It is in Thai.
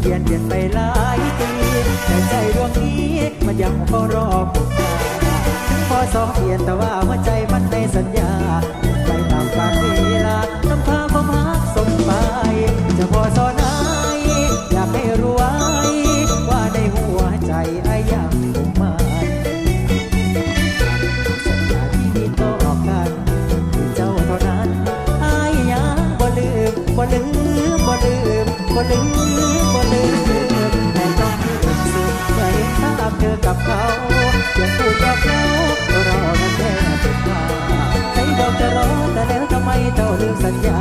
เปลี่ยนเปลี่ยนไปหลายปีแต่ใจดวงนี้มันยังเฝ้ารอผมถึงพอสองเปลี่ยนแต่ว่าหัวใจมันไม่สัญญาไปตามกาลเวลาน้ำพาความหักสมไปจะพอสอนายอยากให้รู้ไว้ว่าในหัวใจไอ้ยังผมมาสัญญาที่มีต่อกันเจ้าเท่านั้นไอ้ยังบ่ลืมบ่ลืมบ่ลืมบ่ลืม ยังพูดกับเราว่าเรานั้นแค่เป็นภาใจเราจะรอแต่แล้วทำไมเจ้าลืมสัญญา